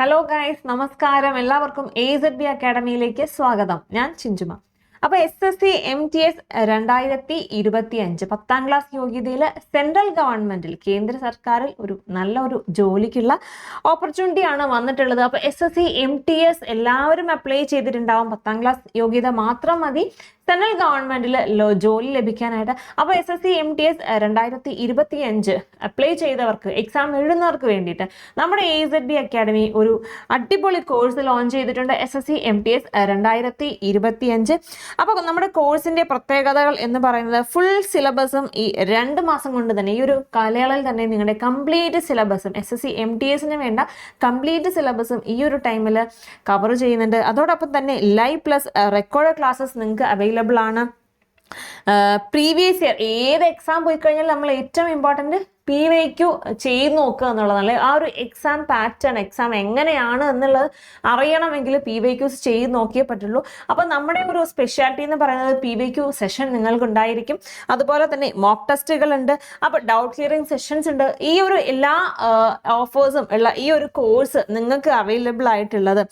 Hello guys നമസ്കാരം. എല്ലാവർക്കും A Z B അക്കാഡമിയിലേക്ക് സ്വാഗതം. ഞാൻ ചിഞ്ചുമ. അപ്പൊ S S C M T S രണ്ടായിരത്തി ഇരുപത്തി അഞ്ച് പത്താം ക്ലാസ് യോഗ്യതയിൽ സെൻട്രൽ ഗവൺമെന്റിൽ കേന്ദ്ര സർക്കാരിൽ ഒരു നല്ല ഒരു ജോലിക്കുള്ള ഓപ്പർച്യൂണിറ്റി ആണ് വന്നിട്ടുള്ളത്. അപ്പൊ S S C M T S എല്ലാവരും അപ്ലൈ ചെയ്തിട്ടുണ്ടാവും. പത്താം ക്ലാസ് യോഗ്യത മാത്രം മതി. സെൻട്രൽ ഗവൺമെന്റിൽ ജോലി ലഭിക്കാനായിട്ട് അപ്പോൾ S S C M T S രണ്ടായിരത്തി ഇരുപത്തി അഞ്ച് അപ്ലൈ ചെയ്തവർക്ക് എക്സാം എഴുതുന്നവർക്ക് വേണ്ടിയിട്ട് നമ്മുടെ എ സെഡ് ബി അക്കാഡമി ഒരു അടിപൊളി കോഴ്സ് ലോഞ്ച് ചെയ്തിട്ടുണ്ട് S S C M T S രണ്ടായിരത്തി ഇരുപത്തി അഞ്ച് അപ്പോൾ നമ്മുടെ കോഴ്സിന്റെ പ്രത്യേകതകൾ എന്ന് പറയുന്നത് ഫുൾ സിലബസും ഈ രണ്ട് മാസം കൊണ്ട് തന്നെ ഈ ഒരു കാലയളവിൽ തന്നെ നിങ്ങളുടെ complete സിലബസും S S C M T എസിന് വേണ്ട കംപ്ലീറ്റ് സിലബസും ഈ ഒരു ടൈമിൽ കവർ ചെയ്യുന്നുണ്ട്. അതോടൊപ്പം തന്നെ ലൈവ് പ്ലസ് റെക്കോർഡ് ക്ലാസ്സസ് നിങ്ങൾക്ക് അവൈലബിൾ ആണ്. പ്രീവിയസ് ഇയർ ഏത് എക്സാം പോയി കഴിഞ്ഞാൽ നമ്മൾ ഏറ്റവും ഇമ്പോർട്ടന്റ് പി വൈക്കു ചെയ്ത് നോക്കുക എന്നുള്ളതാണ് ആ ഒരു എക്സാം പാറ്റേൺ എക്സാം എങ്ങനെയാണ് എന്നുള്ളത് അറിയണമെങ്കിൽ പി വൈക്യൂസ് ചെയ്ത് നോക്കിയേ പറ്റുള്ളൂ. അപ്പോൾ നമ്മുടെ ഒരു സ്പെഷ്യാലിറ്റി എന്ന് പറയുന്നത് പി വൈക്യു സെഷൻ നിങ്ങൾക്ക് ഉണ്ടായിരിക്കും അതുപോലെ തന്നെ മോക്ക് ടെസ്റ്റുകൾ ഉണ്ട്. അപ്പോൾ ഡൗട്ട് ക്ലിയറിംഗ് സെഷൻസ് ഉണ്ട്. ഈ ഒരു എല്ലാ ഓഫേഴ്സും ഉള്ള ഈ ഒരു കോഴ്സ് നിങ്ങൾക്ക് അവൈലബിൾ ആയിട്ടുള്ളത്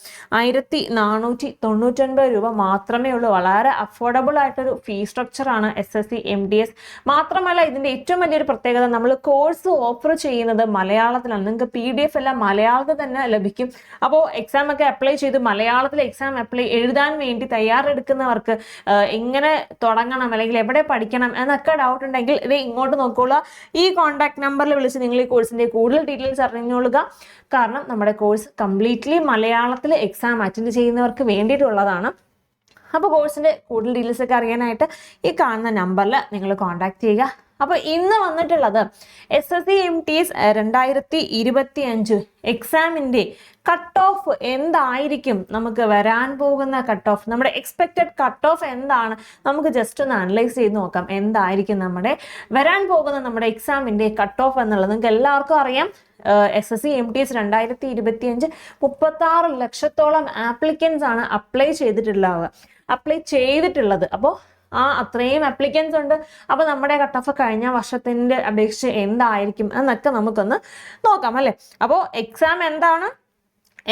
ആയിരത്തി നാനൂറ്റി തൊണ്ണൂറ്റൊൻപത് രൂപ മാത്രമേ ഉള്ളൂ. വളരെ അഫോർഡബിൾ ആയിട്ടൊരു fee സ്ട്രക്ചറാണ് S S C M D S മാത്രമല്ല ഇതിന്റെ ഏറ്റവും വലിയൊരു പ്രത്യേകത നമ്മൾ കോഴ്സ് ഓഫർ ചെയ്യുന്നത് മലയാളത്തിലാണ്. നിങ്ങൾക്ക് പി ഡി എഫ് എല്ലാം മലയാളത്തിൽ തന്നെ ലഭിക്കും. അപ്പോൾ എക്സാം ഒക്കെ അപ്ലൈ ചെയ്ത് മലയാളത്തിൽ എക്സാം അപ്ലൈ എഴുതാൻ വേണ്ടി തയ്യാറെടുക്കുന്നവർക്ക് എങ്ങനെ തുടങ്ങണം അല്ലെങ്കിൽ എവിടെ പഠിക്കണം എന്നൊക്കെ ഡൗട്ട് ഉണ്ടെങ്കിൽ ഇത് ഇങ്ങോട്ട് നോക്കുക ഈ കോൺടാക്ട് നമ്പറിൽ വിളിച്ച് നിങ്ങൾ ഈ കോഴ്സിന്റെ കൂടുതൽ ഡീറ്റെയിൽസ് അറിഞ്ഞോളുക കാരണം നമ്മുടെ കോഴ്സ് കംപ്ലീറ്റ്ലി മലയാളത്തിൽ എക്സാം അറ്റൻഡ് ചെയ്യുന്നവർക്ക് വേണ്ടിയിട്ടുള്ളതാണ്. അപ്പോൾ കോഴ്സിന്റെ കൂടുതൽ ഡീറ്റെയിൽസ് ഒക്കെ അറിയാനായിട്ട് ഈ കാണുന്ന നമ്പറിൽ നിങ്ങൾ കോൺടാക്ട് ചെയ്യുക. അപ്പോൾ ഇന്ന് വന്നിട്ടുള്ളത് S S C M T രണ്ടായിരത്തി ഇരുപത്തി അഞ്ച് എക്സാമിന്റെ കട്ട് ഓഫ് എന്തായിരിക്കും? നമുക്ക് വരാൻ പോകുന്ന കട്ട് ഓഫ് നമ്മുടെ എക്സ്പെക്റ്റഡ് കട്ട് ഓഫ് എന്താണ്? നമുക്ക് ജസ്റ്റ് ഒന്ന് അനലൈസ് ചെയ്ത് നോക്കാം. എന്തായിരിക്കും നമ്മുടെ വരാൻ പോകുന്ന നമ്മുടെ എക്സാമിന്റെ കട്ട് ഓഫ് എന്നുള്ളത് നിങ്ങൾക്ക് എല്ലാവർക്കും അറിയാം. S S C M T S രണ്ടായിരത്തി ഇരുപത്തി അഞ്ച് മുപ്പത്തി ആറ് ലക്ഷത്തോളം ആപ്ലിക്കൻസ് ആണ് അപ്ലൈ ചെയ്തിട്ടുള്ളത്. അപ്ലൈ ചെയ്തിട്ടുള്ളത്. അപ്പോൾ ആ അത്രയും അപ്ലിക്കൻസ് ഉണ്ട്. അപ്പോൾ നമ്മുടെ കട്ട് ഓഫ് കഴിഞ്ഞ വർഷത്തിന്റെ അപേക്ഷ എന്തായിരിക്കും എന്നൊക്കെ നമുക്കൊന്ന് നോക്കാം അല്ലേ? അപ്പോൾ എക്സാം എന്താണ്?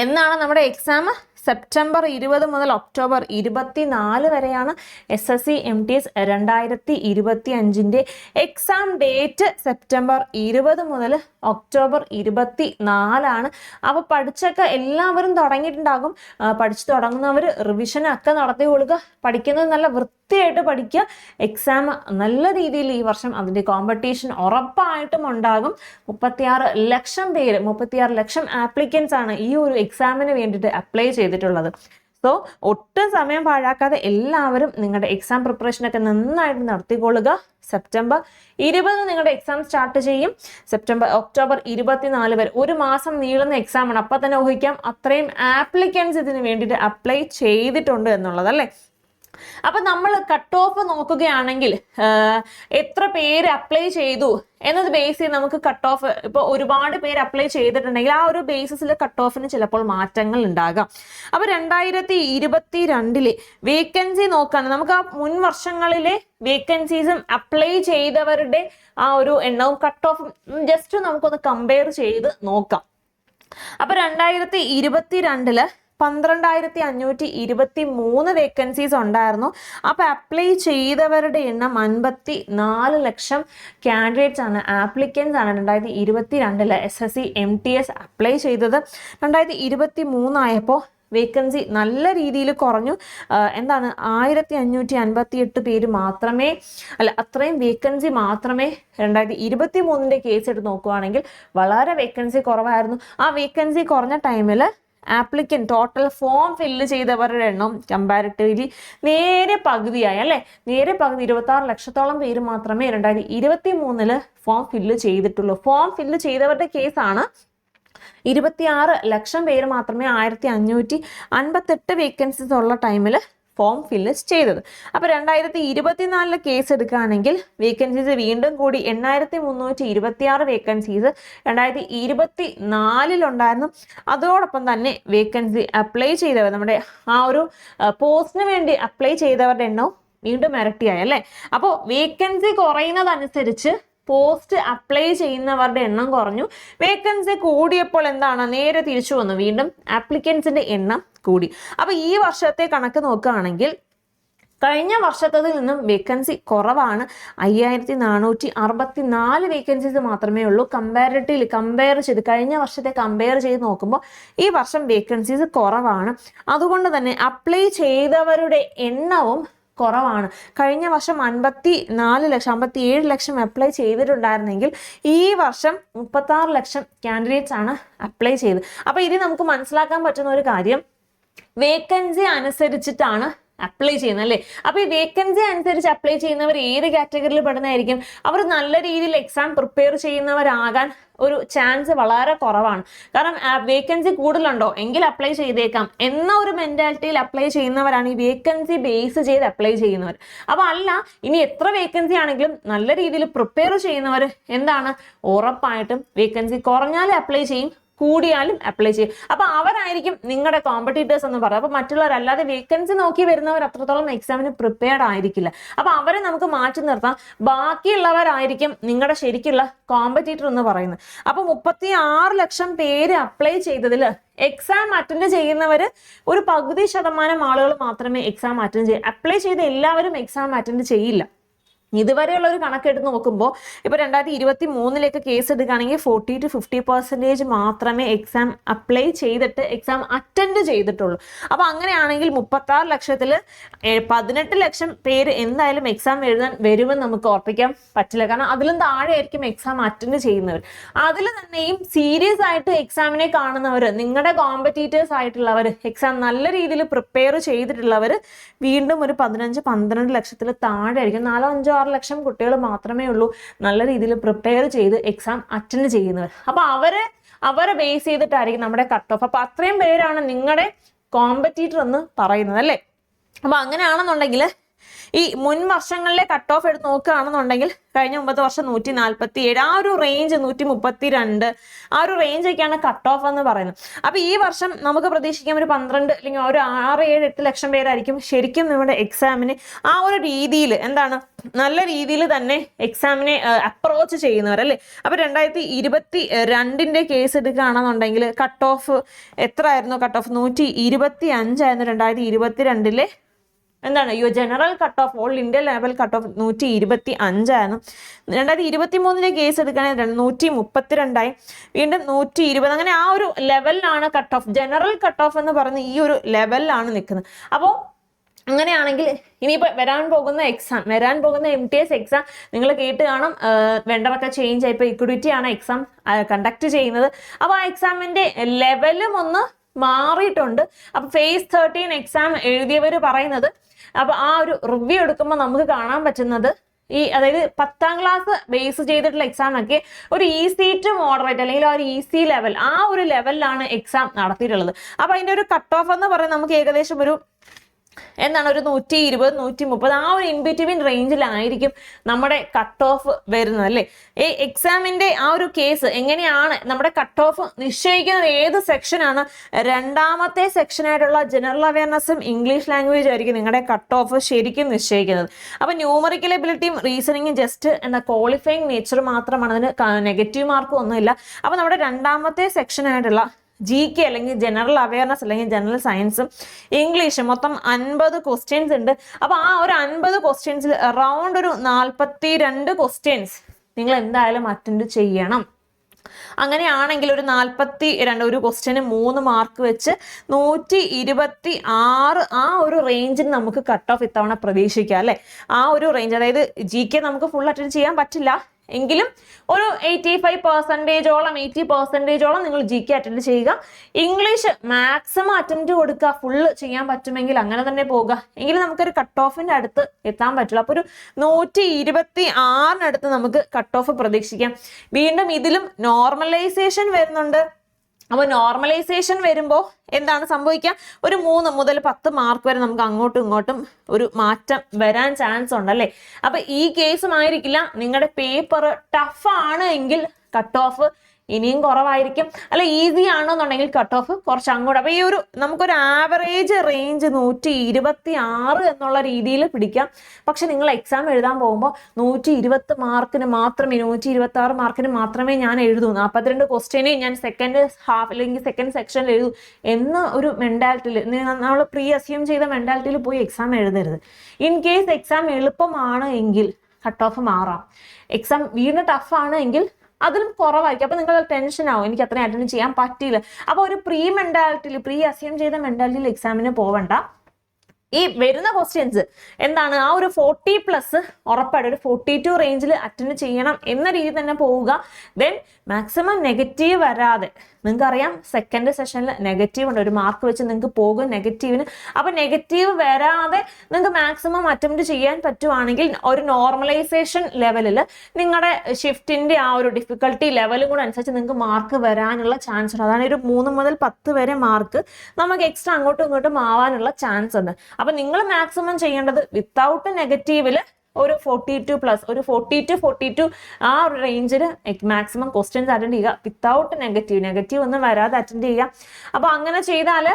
എന്നാണ് നമ്മുടെ എക്സാം സെപ്റ്റംബർ ഇരുപത് മുതൽ ഒക്ടോബർ ഇരുപത്തി നാല് വരെയാണ് S S C M T S രണ്ടായിരത്തി ഇരുപത്തി അഞ്ചിന്റെ എക്സാം ഡേറ്റ് സെപ്റ്റംബർ ഇരുപത് മുതൽ ഒക്ടോബർ ഇരുപത്തി നാലാണ് അപ്പോൾ പഠിച്ചൊക്കെ എല്ലാവരും തുടങ്ങിയിട്ടുണ്ടാകും. പഠിച്ചു തുടങ്ങുന്നവർ റിവിഷനൊക്കെ നടത്തി കൊടുക്കുക. പഠിക്കുന്നത് നല്ല വൃത്തിയായിട്ട് പഠിക്കുക. എക്സാം നല്ല രീതിയിൽ ഈ വർഷം അതിന്റെ കോമ്പറ്റീഷൻ ഉറപ്പായിട്ടും ഉണ്ടാകും. മുപ്പത്തിയാറ് ലക്ഷം പേര് മുപ്പത്തിയാറ് ലക്ഷം ആപ്ലിക്കൻസ് ആണ് ഈ ഒരു എക്സാമിന് വേണ്ടിയിട്ട് അപ്ലൈ ചെയ്തിട്ടുള്ളത്. സോ ഒട്ടും സമയം പാഴാക്കാതെ എല്ലാവരും നിങ്ങളുടെ എക്സാം പ്രിപ്പറേഷനൊക്കെ നന്നായിട്ട് നടത്തിക്കൊള്ളുക. സെപ്റ്റംബർ ഇരുപത് നിങ്ങളുടെ എക്സാം സ്റ്റാർട്ട് ചെയ്യും. സെപ്റ്റംബർ ഒക്ടോബർ ഇരുപത്തിനാല് വരെ ഒരു മാസം നീളുന്ന എക്സാമാണ് അപ്പം തന്നെ ഊഹിക്കാം അത്രയും ആപ്ലിക്കൻസ് ഇതിന് വേണ്ടിയിട്ട് അപ്ലൈ ചെയ്തിട്ടുണ്ട് എന്നുള്ളത് അല്ലേ? അപ്പൊ നമ്മൾ കട്ട് ഓഫ് നോക്കുകയാണെങ്കിൽ എത്ര പേര് അപ്ലൈ ചെയ്തു എന്നത് ബേസ് ചെയ്ത് നമുക്ക് കട്ട് ഓഫ് ഇപ്പോൾ ഒരുപാട് പേര് അപ്ലൈ ചെയ്തിട്ടുണ്ടെങ്കിൽ ആ ഒരു ബേസിസിൽ കട്ട് ഓഫിന് ചിലപ്പോൾ മാറ്റങ്ങൾ ഉണ്ടാകാം. അപ്പോൾ രണ്ടായിരത്തി ഇരുപത്തി രണ്ടിലെ വേക്കൻസി നോക്കുകയാണ് നമുക്ക് ആ മുൻ വർഷങ്ങളിലെ വേക്കൻസീസും അപ്ലൈ ചെയ്തവരുടെ ആ ഒരു എണ്ണവും കട്ട് ഓഫും ജസ്റ്റ് നമുക്കൊന്ന് കമ്പയർ ചെയ്ത് നോക്കാം. അപ്പൊ രണ്ടായിരത്തി ഇരുപത്തി രണ്ടിൽ പന്ത്രണ്ടായിരത്തി അഞ്ഞൂറ്റി ഇരുപത്തി മൂന്ന് വേക്കൻസീസ് ഉണ്ടായിരുന്നു. അപ്പോൾ അപ്ലൈ ചെയ്തവരുടെ എണ്ണം അൻപത്തി നാല് ലക്ഷം കാൻഡിഡേറ്റ്സ് ആണ് ആപ്ലിക്കൻസ് ആണ് രണ്ടായിരത്തി ഇരുപത്തി രണ്ടിൽ S S C M T S apply ചെയ്തത്. രണ്ടായിരത്തി ഇരുപത്തി മൂന്നായപ്പോൾ വേക്കൻസി നല്ല രീതിയിൽ കുറഞ്ഞു. എന്താണ് ആയിരത്തി അഞ്ഞൂറ്റി അൻപത്തി എട്ട് പേര് മാത്രമേ അല്ല അത്രയും വേക്കൻസി മാത്രമേ രണ്ടായിരത്തി ഇരുപത്തി മൂന്നിന്റെ കേസ് എടുത്ത് നോക്കുകയാണെങ്കിൽ വളരെ വേക്കൻസി കുറവായിരുന്നു. ആ വേക്കൻസി കുറഞ്ഞ ടൈമിൽ ആപ്ലിക്കൻ ടോട്ടൽ ഫോം ഫില്ല് ചെയ്തവരുടെ എണ്ണം കമ്പാരിറ്റീവ്ലി നേരെ പകുതിയായി അല്ലേ? നേരെ പകുതി ഇരുപത്തി ആറ് ലക്ഷത്തോളം പേര് മാത്രമേ രണ്ടായിരത്തി ഇരുപത്തി മൂന്നിൽ ഫോം ഫില്ല് ചെയ്തിട്ടുള്ളൂ. ഫോം ഫില്ല് ചെയ്തവരുടെ കേസാണ് ഇരുപത്തിയാറ് ലക്ഷം പേര് മാത്രമേ ആയിരത്തി അഞ്ഞൂറ്റി അൻപത്തെട്ട് വേക്കൻസീസ് ഉള്ള ടൈമിൽ ഫോം ഫില്ല് ചെയ്തത്. അപ്പോൾ രണ്ടായിരത്തി ഇരുപത്തിനാലിലെ കേസ് എടുക്കുകയാണെങ്കിൽ വേക്കൻസീസ് വീണ്ടും കൂടി എണ്ണായിരത്തി മുന്നൂറ്റി ഇരുപത്തി ആറ് വേക്കൻസീസ് രണ്ടായിരത്തി ഇരുപത്തി നാലിലുണ്ടായിരുന്നു അതോടൊപ്പം തന്നെ വേക്കൻസി അപ്ലൈ ചെയ്തവർ നമ്മുടെ ആ ഒരു പോസ്റ്റിന് വേണ്ടി അപ്ലൈ ചെയ്തവരുടെ എണ്ണവും വീണ്ടും ഇരട്ടിയായി അല്ലേ? അപ്പോൾ വേക്കൻസി കുറയുന്നതനുസരിച്ച് പോസ്റ്റ് അപ്ലൈ ചെയ്യുന്നവരുടെ എണ്ണം കുറഞ്ഞു. വേക്കൻസി കൂടിയപ്പോൾ എന്താണ്? നേരെ തിരിച്ചു വന്നു. വീണ്ടും ആപ്ലിക്കൻസിന്റെ എണ്ണം കൂടി. അപ്പൊ ഈ വർഷത്തെ കണക്ക് നോക്കുകയാണെങ്കിൽ കഴിഞ്ഞ വർഷത്തതിൽ നിന്നും വേക്കൻസി കുറവാണ്. അയ്യായിരത്തി നാനൂറ്റി അറുപത്തി നാല് വേക്കൻസീസ് മാത്രമേ ഉള്ളൂ. കമ്പാരിറ്റീവ് കമ്പയർ ചെയ്ത് കഴിഞ്ഞ വർഷത്തെ കമ്പയർ ചെയ്ത് നോക്കുമ്പോൾ ഈ വർഷം വേക്കൻസീസ് കുറവാണ്. അതുകൊണ്ട് തന്നെ അപ്ലൈ ചെയ്തവരുടെ എണ്ണവും കുറവാണ്. കഴിഞ്ഞ വർഷം അൻപത്തി നാല് ലക്ഷം അമ്പത്തി ഏഴ് ലക്ഷം അപ്ലൈ ചെയ്തിട്ടുണ്ടായിരുന്നെങ്കിൽ ഈ വർഷം മുപ്പത്താറ് ലക്ഷം കാൻഡിഡേറ്റ്സ് ആണ് അപ്ലൈ ചെയ്തത്. അപ്പോൾ ഇനി നമുക്ക് മനസ്സിലാക്കാൻ പറ്റുന്ന ഒരു കാര്യം വേക്കൻസി അനുസരിച്ചിട്ടാണ് അപ്ലൈ ചെയ്യുന്നത് അല്ലേ അപ്പൊ ഈ വേക്കൻസി അനുസരിച്ച് അപ്ലൈ ചെയ്യുന്നവർ ഏത് കാറ്റഗറിയിൽ പെടുന്നതായിരിക്കും? അവർ നല്ല രീതിയിൽ എക്സാം പ്രിപ്പയർ ചെയ്യുന്നവരാകാൻ ഒരു ചാൻസ് വളരെ കുറവാണ്. കാരണം വേക്കൻസി കൂടുതലുണ്ടോ? എങ്കിൽ അപ്ലൈ ചെയ്തേക്കാം. എന്ന ഒരു മെന്റാലിറ്റിയിൽ അപ്ലൈ ചെയ്യുന്നവരാണ് ഈ വേക്കൻസി ബേസ് ചെയ്ത് അപ്ലൈ ചെയ്യുന്നവർ. അപ്പൊ അല്ല ഇനി എത്ര വേക്കൻസി ആണെങ്കിലും നല്ല രീതിയിൽ പ്രിപ്പയർ ചെയ്യുന്നവർ എന്താണ്? ഉറപ്പായിട്ടും വേക്കൻസി കുറഞ്ഞാലേ അപ്ലൈ ചെയ്യും. കൂടിയാലും അപ്ലൈ ചെയ്യും. അപ്പൊ അവരായിരിക്കും നിങ്ങളുടെ കോമ്പറ്റീറ്റേഴ്സ് എന്ന് പറയുന്നത്. അപ്പൊ മറ്റുള്ളവരല്ലാതെ വേക്കൻസി നോക്കി വരുന്നവർ അത്രത്തോളം എക്സാമിന് പ്രിപ്പയർഡ് ആയിരിക്കില്ല. അപ്പൊ അവരെ നമുക്ക് മാറ്റി നിർത്താം. ബാക്കിയുള്ളവരായിരിക്കും നിങ്ങളുടെ ശരിക്കുള്ള കോമ്പറ്റീറ്റർ എന്ന് പറയുന്നത്. അപ്പൊ മുപ്പത്തി ആറ് ലക്ഷം പേര് അപ്ലൈ ചെയ്തതിൽ എക്സാം അറ്റൻഡ് ചെയ്യുന്നവർ ഒരു പകുതി ശതമാനം ആളുകൾ മാത്രമേ എക്സാം അറ്റൻഡ് ചെയ്യൂ. അപ്ലൈ ചെയ്ത എല്ലാവരും എക്സാം അറ്റൻഡ് ചെയ്യില്ല. ഇതുവരെയുള്ള ഒരു കണക്കെടുത്ത് നോക്കുമ്പോൾ ഇപ്പോൾ രണ്ടായിരത്തി ഇരുപത്തി മൂന്നിലേക്ക് കേസ് എടുക്കുകയാണെങ്കിൽ ഫോർട്ടി ടു ഫിഫ്റ്റി പെർസെന്റേജ് മാത്രമേ എക്സാം അപ്ലൈ ചെയ്തിട്ട് എക്സാം അറ്റൻഡ് ചെയ്തിട്ടുള്ളൂ. അപ്പോൾ അങ്ങനെയാണെങ്കിൽ മുപ്പത്താറ് ലക്ഷത്തിൽ പതിനെട്ട് ലക്ഷം പേര് എന്തായാലും എക്സാം എഴുതാൻ വരുമെന്ന് നമുക്ക് ഉറപ്പിക്കാൻ പറ്റില്ല. കാരണം അതിലും താഴെ ആയിരിക്കും എക്സാം അറ്റൻഡ് ചെയ്യുന്നവർ അതിൽ തന്നെയും സീരിയസ് ആയിട്ട് എക്സാമിനെ കാണുന്നവർ നിങ്ങളുടെ കോമ്പറ്റീറ്റേഴ്സ് ആയിട്ടുള്ളവർ എക്സാം നല്ല രീതിയിൽ പ്രിപ്പയർ ചെയ്തിട്ടുള്ളവർ വീണ്ടും ഒരു പതിനഞ്ച് പന്ത്രണ്ട് ലക്ഷത്തിൽ താഴെ ആയിരിക്കും നാലോ അഞ്ചോ ആറ് ലക്ഷം കുട്ടികൾ മാത്രമേ ഉള്ളൂ. നല്ല രീതിയിൽ പ്രിപ്പയർ ചെയ്ത് എക്സാം അറ്റൻഡ് ചെയ്യുന്നത് അപ്പോൾ അവരെ അവരെ ബേസ് ചെയ്തിട്ടായിരിക്കും നമ്മുടെ കട്ട് ഓഫ് അപ്പോൾ അത്രയും പേരാണ് നിങ്ങളുടെ കോമ്പറ്റീറ്റർ എന്ന് പറയുന്നത് അല്ലേ? അപ്പോൾ അങ്ങനെയാണെന്നുണ്ടെങ്കിൽ ഈ മുൻ വർഷങ്ങളിലെ കട്ട് ഓഫ് എടുത്ത് നോക്കുകയാണെന്നുണ്ടെങ്കിൽ കഴിഞ്ഞ ഒമ്പത് വർഷം നൂറ്റി നാൽപ്പത്തി ഏഴ് ആ ഒരു റേഞ്ച് നൂറ്റി മുപ്പത്തി രണ്ട് ആ ഒരു റേഞ്ച് ഒക്കെയാണ് കട്ട് ഓഫ് എന്ന് പറയുന്നത്. അപ്പൊ ഈ വർഷം നമുക്ക് പ്രതീക്ഷിക്കാം ഒരു പന്ത്രണ്ട് അല്ലെങ്കിൽ ഒരു ആറ് ഏഴ് എട്ട് ലക്ഷം പേരായിരിക്കും ശരിക്കും നമ്മുടെ എക്സാമിന് ആ ഒരു രീതിയിൽ എന്താണ് നല്ല രീതിയിൽ തന്നെ എക്സാമിനെ അപ്രോച്ച് ചെയ്യുന്നവർ അല്ലേ അപ്പൊ രണ്ടായിരത്തി ഇരുപത്തി രണ്ടിന്റെ കേസ് എടുക്കുകയാണെന്നുണ്ടെങ്കിൽ കട്ട് ഓഫ് എത്ര ആയിരുന്നു കട്ട് ഓഫ് നൂറ്റി ഇരുപത്തി അഞ്ചായിരുന്നു രണ്ടായിരത്തി ഇരുപത്തി രണ്ടിലെ എന്താണ്? You general cut off all India level cut off നൂറ്റി ഇരുപത്തി അഞ്ചായിരുന്നു രണ്ടായിരത്തി ഇരുപത്തി മൂന്നിലെ കേസ് എടുക്കുകയാണെങ്കിൽ നൂറ്റി മുപ്പത്തിരണ്ടായി വീണ്ടും നൂറ്റി ഇരുപത് അങ്ങനെ ആ ഒരു ലെവലിലാണ് cut off general cut off എന്ന് പറയുന്ന ഈ ഒരു ലെവലിലാണ് നിൽക്കുന്നത്. അപ്പോൾ അങ്ങനെയാണെങ്കിൽ ഇനിയിപ്പോൾ വരാൻ പോകുന്ന എക്സാം വരാൻ പോകുന്ന എം ടി എസ് എക്സാം നിങ്ങൾ കേട്ട് കാണും. വെണ്ടറൊക്കെ ചേഞ്ച് ആയി. ഇപ്പോൾ ഇക്വിഡിറ്റി ആണ് എക്സാം കണ്ടക്ട് ചെയ്യുന്നത്. അപ്പോൾ ആ എക്സാമിന്റെ ലെവലും ഒന്ന് മാറിയിട്ടുണ്ട്. അപ്പൊ ഫേസ് തേർട്ടീൻ എക്സാം എഴുതിയവർ പറയുന്നത് അപ്പൊ ആ ഒരു റിവ്യൂ എടുക്കുമ്പോൾ നമുക്ക് കാണാൻ പറ്റുന്നത് ഈ അതായത് പത്താം ക്ലാസ് ബേസ് ചെയ്തിട്ടുള്ള എക്സാം ഒക്കെ ഒരു ഈസി ടു മോഡറേറ്റ് അല്ലെങ്കിൽ ആ ഒരു ഈസി ലെവൽ ആ ഒരു ലെവലിലാണ് എക്സാം നടത്തിയിട്ടുള്ളത്. അപ്പൊ അതിന്റെ ഒരു കട്ട് ഓഫ് എന്ന് പറയുന്നത് നമുക്ക് ഏകദേശം ഒരു എന്താണ് ഒരു നൂറ്റി ഇരുപത് നൂറ്റി മുപ്പത് ആ ഒരു ഇൻബിറ്റ്വീൻ റേഞ്ചിലായിരിക്കും നമ്മുടെ കട്ട് ഓഫ് വരുന്നത് അല്ലേ? ഈ എക്സാമിന്റെ ആ ഒരു കേസ് എങ്ങനെയാണ് നമ്മുടെ കട്ട് ഓഫ് നിശ്ചയിക്കുന്നത്? ഏത് സെക്ഷനാണ് രണ്ടാമത്തെ സെക്ഷനായിട്ടുള്ള ജനറൽ അവയർനെസ്സും ഇംഗ്ലീഷ് ലാംഗ്വേജ് ആയിരിക്കും നിങ്ങളുടെ കട്ട് ഓഫ് ശരിക്കും നിശ്ചയിക്കുന്നത്. അപ്പൊ ന്യൂമറിക്കൽ എബിലിറ്റിയും റീസണിങ്ങും ജസ്റ്റ് എന്ന ക്വാളിഫയിങ് നേച്ചർ മാത്രമാണ്. അതിന് നെഗറ്റീവ് മാർക്കും ഒന്നുമില്ല. അപ്പൊ നമ്മുടെ രണ്ടാമത്തെ സെക്ഷനായിട്ടുള്ള ജി കെ അല്ലെങ്കിൽ ജനറൽ അവയർനെസ് അല്ലെങ്കിൽ ജനറൽ സയൻസും ഇംഗ്ലീഷും മൊത്തം അൻപത് ക്വസ്റ്റ്യൻസ് ഉണ്ട്. അപ്പോൾ ആ ഒരു അൻപത് ക്വസ്റ്റ്യൻസിൽ അറൗണ്ട് ഒരു നാൽപ്പത്തി രണ്ട് ക്വസ്റ്റ്യൻസ് നിങ്ങൾ എന്തായാലും അറ്റൻഡ് ചെയ്യണം. അങ്ങനെയാണെങ്കിൽ ഒരു നാൽപ്പത്തി രണ്ട് ഒരു ക്വസ്റ്റ്യന് മൂന്ന് മാർക്ക് വെച്ച് നൂറ്റി ഇരുപത്തി ആറ് ആ ഒരു റേഞ്ചിന് നമുക്ക് കട്ട് ഓഫ് ഇത്തവണ പ്രതീക്ഷിക്കാം അല്ലേ? ആ ഒരു റേഞ്ച് അതായത് ജി കെ നമുക്ക് ഫുൾ അറ്റൻഡ് ചെയ്യാൻ പറ്റില്ല. എങ്കിലും ഒരു എയ്റ്റി ഫൈവ് പെർസെന്റേജോളം എയ്റ്റി പെർസെന്റേജോളം നിങ്ങൾ ജി കെ അറ്റൻഡ് ചെയ്യുക. ഇംഗ്ലീഷ് മാക്സിമം അറ്റൻഡ് കൊടുക്കുക. ഫുള്ള് ചെയ്യാൻ പറ്റുമെങ്കിൽ അങ്ങനെ തന്നെ പോകുക. എങ്കിലും നമുക്കൊരു കട്ട് ഓഫിന്റെ അടുത്ത് എത്താൻ പറ്റുള്ളൂ അപ്പോൾ ഒരു നൂറ്റി ഇരുപത്തി ആറിനടുത്ത് നമുക്ക് കട്ട് ഓഫ് പ്രതീക്ഷിക്കാം. വീണ്ടും ഇതിലും നോർമലൈസേഷൻ വരുന്നുണ്ട്. അപ്പോൾ നോർമലൈസേഷൻ വരുമ്പോൾ എന്താണ് സംഭവിക്കുക ഒരു മൂന്ന് മുതൽ പത്ത് മാർക്ക് വരെ നമുക്ക് അങ്ങോട്ടും ഇങ്ങോട്ടും ഒരു മാറ്റം വരാൻ ചാൻസ് ഉണ്ട് ഉണ്ടല്ലേ അപ്പൊ ഈ കേസും ആയിരിക്കില്ല നിങ്ങളുടെ പേപ്പർ ടഫ് ആണ് എങ്കിൽ കട്ട് ഓഫ് ഇനിയും കുറവായിരിക്കും. അല്ല ഈസി ആണെന്നുണ്ടെങ്കിൽ കട്ട് ഓഫ് കുറച്ച് അങ്ങോട്ട്. അപ്പൊ ഈ ഒരു നമുക്കൊരു ആവറേജ് റേഞ്ച് നൂറ്റി ഇരുപത്തി ആറ് എന്നുള്ള രീതിയിൽ പിടിക്കാം. പക്ഷെ നിങ്ങൾ എക്സാം എഴുതാൻ പോകുമ്പോൾ നൂറ്റി ഇരുപത്തി മാർക്കിന് മാത്രമേ നൂറ്റി ഇരുപത്തി ആറ് മാർക്കിന് മാത്രമേ ഞാൻ എഴുതൂ. നാൽപ്പത്തിരണ്ട് ക്വസ്റ്റ്യനെ ഞാൻ സെക്കൻഡ് ഹാഫ് അല്ലെങ്കിൽ സെക്കൻഡ് സെക്ഷനിൽ എഴുതൂ എന്ന ഒരു മെന്റാലിറ്റിയിൽ നമ്മൾ പ്രീ അസ്യൂം ചെയ്ത മെന്റാലിറ്റിയിൽ പോയി എക്സാം എഴുതരുത്. ഇൻ കേസ് എക്സാം എളുപ്പമാണ് എങ്കിൽ കട്ട് ഓഫ് മാറാം. എക്സാം വീണ്ടും ടഫാണ് എങ്കിൽ അതിലും കുറവായിരിക്കും. അപ്പൊ നിങ്ങൾ ടെൻഷൻ ആവും. എനിക്ക് അത്രയും അറ്റൻഡ് ചെയ്യാൻ പറ്റിയില്ല. അപ്പൊ ഒരു പ്രീ മെന്റാലിറ്റിയിൽ പ്രീ അസ്യൂം ചെയ്ത മെന്റാലിറ്റിയിൽ എക്സാമിന് പോവണ്ട. ഈ വരുന്ന ക്വസ്റ്റ്യൻസ് എന്താണ്? ആ ഒരു ഫോർട്ടി പ്ലസ് ഉറപ്പായിട്ട് ഒരു ഫോർട്ടി ടു റേഞ്ചിൽ അറ്റൻഡ് ചെയ്യണം എന്ന രീതി തന്നെ പോവുക. ദെൻ മാക്സിമം നെഗറ്റീവ് വരാതെ നിങ്ങൾക്ക് അറിയാം സെക്കൻഡ് സെഷനിൽ നെഗറ്റീവ് ഉണ്ട്. ഒരു മാർക്ക് വെച്ച് നിങ്ങൾക്ക് പോകും നെഗറ്റീവിന് അപ്പൊ നെഗറ്റീവ് വരാതെ നിങ്ങൾക്ക് മാക്സിമം അറ്റംപ്റ്റ് ചെയ്യാൻ പറ്റുവാണെങ്കിൽ ഒരു നോർമലൈസേഷൻ ലെവലിൽ നിങ്ങളുടെ ഷിഫ്റ്റിന്റെ ആ ഒരു ഡിഫിക്കൽട്ടി ലെവലും കൂടെ അനുസരിച്ച് നിങ്ങൾക്ക് മാർക്ക് വരാനുള്ള ചാൻസ് ഉണ്ട്. അതാണ് ഒരു മൂന്ന് മുതൽ പത്ത് വരെ മാർക്ക് നമുക്ക് എക്സ്ട്രാ അങ്ങോട്ടും ഇങ്ങോട്ടും ആവാനുള്ള ചാൻസ് ഉണ്ട്. അപ്പൊ നിങ്ങൾ മാക്സിമം ചെയ്യേണ്ടത് വിത്തൗട്ട് നെഗറ്റീവിൽ ഒരു ഫോർട്ടി ടു പ്ലസ് ഒരു ഫോർട്ടി ടു ഫോർട്ടി ടു ആ ഒരു റേഞ്ചിൽ മാക്സിമം ക്വസ്റ്റ്യൻസ് അറ്റൻഡ് ചെയ്യുക. വിത്തൗട്ട് നെഗറ്റീവ് നെഗറ്റീവ് ഒന്നും വരാതെ അറ്റൻഡ് ചെയ്യുക. അപ്പോൾ അങ്ങനെ ചെയ്താൽ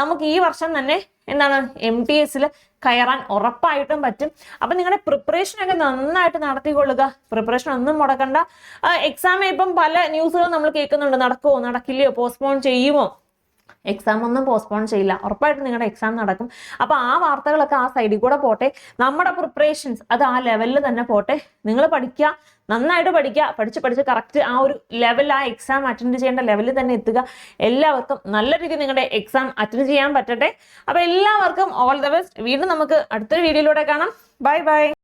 നമുക്ക് ഈ വർഷം തന്നെ എന്താണ് എം ടി എസിൽ കയറാൻ ഉറപ്പായിട്ടും പറ്റും. അപ്പം നിങ്ങളുടെ പ്രിപ്പറേഷൻ ഒക്കെ നന്നായിട്ട് നടത്തിക്കൊള്ളുക. പ്രിപ്പറേഷൻ ഒന്നും മുടക്കണ്ട. എക്സാം ഇപ്പം പല ന്യൂസുകളും നമ്മൾ കേൾക്കുന്നുണ്ട്. നടക്കുമോ നടക്കില്ലയോ പോസ്റ്റ്പോൺ ചെയ്യുമോ എക്സാം ഒന്നും പോസ്റ്റ്പോൺ ചെയ്യില്ല. ഉറപ്പായിട്ടും നിങ്ങളുടെ എക്സാം നടക്കും. അപ്പോൾ ആ വാർത്തകളൊക്കെ ആ സൈഡിൽ കൂടെ പോട്ടെ. നമ്മുടെ പ്രിപ്പറേഷൻസ് അത് ആ ലെവലിൽ തന്നെ പോട്ടെ. നിങ്ങൾ പഠിക്കുക നന്നായിട്ട് പഠിക്കുക പഠിച്ച് പഠിച്ച് കറക്റ്റ് ആ ഒരു ലെവൽ ആ എക്സാം അറ്റൻഡ് ചെയ്യേണ്ട ലെവലിൽ തന്നെ എത്തുക. എല്ലാവർക്കും നല്ല രീതിയിൽ നിങ്ങളുടെ എക്സാം അറ്റൻഡ് ചെയ്യാൻ പറ്റട്ടെ. അപ്പോൾ എല്ലാവർക്കും ഓൾ ദ ബെസ്റ്റ് വീണ്ടും നമുക്ക് അടുത്തൊരു വീഡിയോയിലൂടെ കാണാം. Bye bye